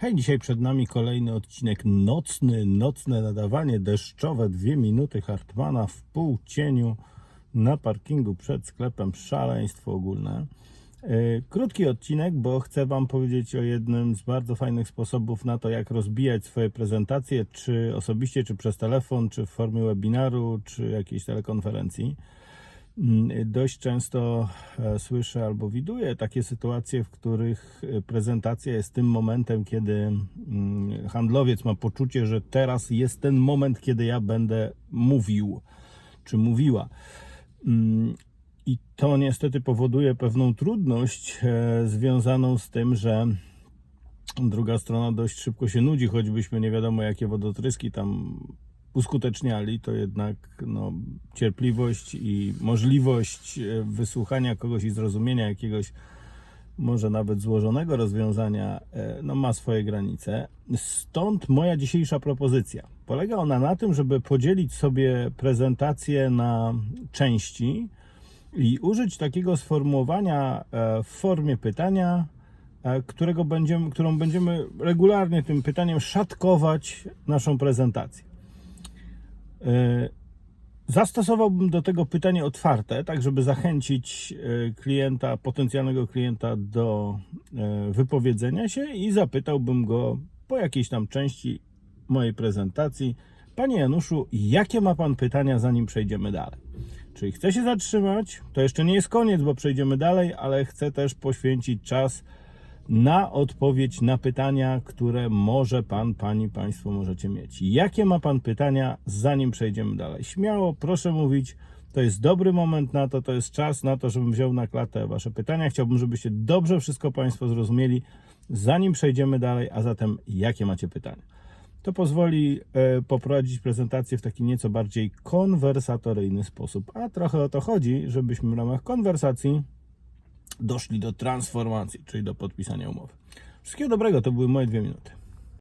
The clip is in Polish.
Hej, dzisiaj przed nami kolejny odcinek nocny, nocne nadawanie deszczowe, dwie minuty Hartmana w pół cieniu na parkingu przed sklepem, szaleństwo ogólne. Yy, Krótki odcinek, bo chcę Wam powiedzieć o jednym z bardzo fajnych sposobów na to, jak rozbijać swoje prezentacje, czy osobiście, czy przez telefon, czy w formie webinaru, czy jakiejś telekonferencji. Mm, Dość często e, słyszę albo widuję takie sytuacje, w których e, prezentacja jest tym momentem, kiedy mm, handlowiec ma poczucie, że teraz jest ten moment, kiedy ja będę mówił czy mówiła. Mm, I to niestety powoduje pewną trudność e, związaną z tym, że druga strona dość szybko się nudzi, choćbyśmy nie wiadomo jakie wodotryski tam uskuteczniali, to jednak no, cierpliwość i możliwość e, wysłuchania kogoś i zrozumienia jakiegoś może nawet złożonego rozwiązania e, no, ma swoje granice. Stąd moja dzisiejsza propozycja. Polega ona na tym, żeby podzielić sobie prezentację na części i użyć takiego sformułowania e, w formie pytania, którego będziemy, którą będziemy regularnie tym pytaniem szatkować naszą prezentację. E, Zastosowałbym do tego pytanie otwarte, tak żeby zachęcić e, klienta, potencjalnego klienta do e, wypowiedzenia się i zapytałbym go po jakiejś tam części mojej prezentacji, Panie Januszu, jakie ma Pan pytania, zanim przejdziemy dalej? Czyli chcę się zatrzymać, to jeszcze nie jest koniec, bo przejdziemy dalej, ale chcę też poświęcić czas na odpowiedź na pytania, które może Pan, Pani, Państwo możecie mieć. Jakie ma Pan pytania, zanim przejdziemy dalej? Śmiało, proszę mówić. To jest dobry moment na to, to jest czas na to, żebym wziął na klatę Wasze pytania. Chciałbym, żebyście dobrze wszystko Państwo zrozumieli, zanim przejdziemy dalej. A zatem, jakie macie pytania? To pozwoli e, poprowadzić prezentację w taki nieco bardziej konwersatoryjny sposób. A trochę o to chodzi, żebyśmy w ramach konwersacji doszli do transformacji, czyli do podpisania umowy. Wszystkiego dobrego, to były moje dwie minuty.